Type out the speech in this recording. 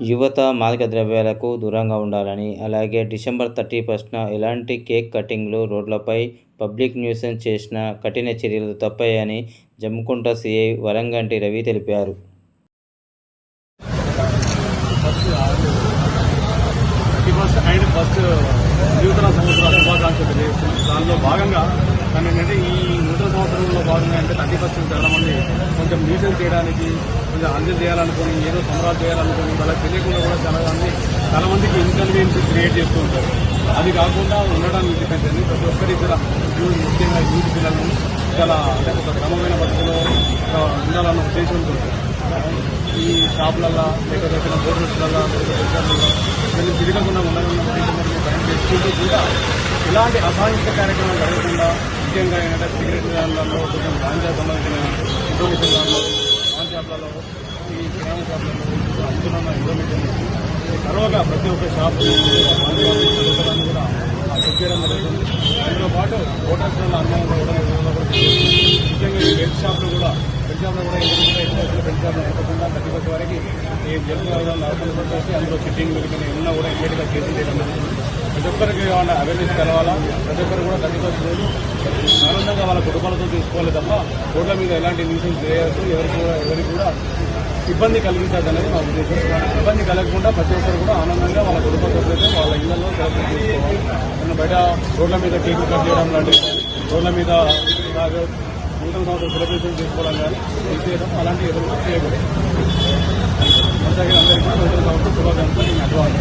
యువత మాదక ద్రవ్యాలకు దూరంగా ఉండాలని అలాగే డిసెంబర్ థర్టీ ఫస్ట్న ఎలాంటి కేక్ కటింగ్లు రోడ్లపై పబ్లిక్ న్యూసెన్స్ చేసినా కఠిన చర్యలు తప్పాయని జమ్ముకుంట సీఐ వరంగంటి రవి తెలిపారు ఫస్ట్ అండ్ ఫస్ట్ నూతన సంవత్సర శుభాకాంక్షలు తెలియజేస్తున్నాం దానిలో భాగంగా కానీ ఏంటంటే ఈ నూతన సంవత్సరంలో భాగంగా అంటే థర్టీ ఫస్ట్ చాలా మంది కొంచెం న్యూసెన్స్ చేయడానికి కొంచెం అంజల్ చేయాలనుకుని ఏదో సంబరాలు చేయాలనుకుని వాళ్ళకి తెలియకుండా కూడా చాలా మంది చాలా మందికి ఇన్కన్వీనియన్స్ క్రియేట్ చేస్తూ ఉంటారు. అది కాకుండా ఉండడానికి డిపెండ్ ప్రతి ఒక్కరి ఇక్కడ యూత్ ముఖ్యంగా యూత్ పిల్లలను చాలా అంటే ఒక క్రమమైన పద్ధతిలో ఒక ఉండాలన్న ఉద్దేశంతో ఈ షాపులల్లో లేకపోతే ఎక్కడ హోటల్స్లలో రెస్టారెంట్లలో వీళ్ళు తిరగకుండా ఉండాలన్న ఉద్దేశంతో చేసుకుంటూ కూడా ఇలాంటి అసాహిత్య కార్యక్రమాలు జరగకుండా ముఖ్యంగా ఏంటంటే సిగరెట్ వ్యాన్లలో కొంచెం గాంజా సంబంధించిన ఇన్ఫర్మేషన్ దానిలో పాన్ షాప్లలో ఈ కిరాణా షాప్లలో ఇప్పుడు అమ్ముతున్న ఇన్ఫర్మేషన్ తర్వాత ప్రతి ఒక్క షాప్ కూడా చెక్ చేయడం జరుగుతుంది అందులో పాటు హోటల్స్ అన్నంలో కూడా కూడా ముఖ్యంగా ఈ బెల్ట్ షాప్లు కూడా బెల్ట్ షాప్లో కూడా ఎదురుగా ఎక్కువ ఎక్కువ బెల్ట్ షాప్లో నడపకుండా థర్టీ ఫస్ట్ వరకు ఈ జల్లు నడపడం చేసి అందులో సిట్టింగ్ పెట్టుకుని ఉన్నా కూడా ఇమీడియట్గా కేసులు చేయడం జరుగుతుంది. ప్రతి ఒక్కరికి ఏమన్నా అవేర్నెస్ కలవాలా ప్రతి ఒక్కరు కూడా థర్టీ రోజు ఆనందంగా వాళ్ళ కుటుంబాలతో తీసుకోవాలి తప్ప రోడ్ల మీద ఎలాంటి న్యూసెన్స్ చేయవచ్చు ఎవరికి కూడా ఎవరికి కూడా ఇబ్బంది కలిగించదు అనేది మా ఉద్దేశం. ఇబ్బంది కలగకుండా ప్రతి ఒక్కరు కూడా ఆనందంగా వాళ్ళ కుటుంబ సభ్యులతో వాళ్ళ ఇళ్ళలో సెలబ్రేట్ చేసుకోవాలి మనం బయట రోడ్ల మీద కేకులు కట్ చేయడం లాంటివి రోడ్ల మీద నూతన సంవత్సరం సెలబ్రేషన్ చేసుకోవడం కానీ చేయడం అలాంటి ఎదురు చేయకూడదు. అందరికీ అందరికీ నూతన సంవత్సరం శుభాకాంక్షలు. నేను అడ్వాన్స్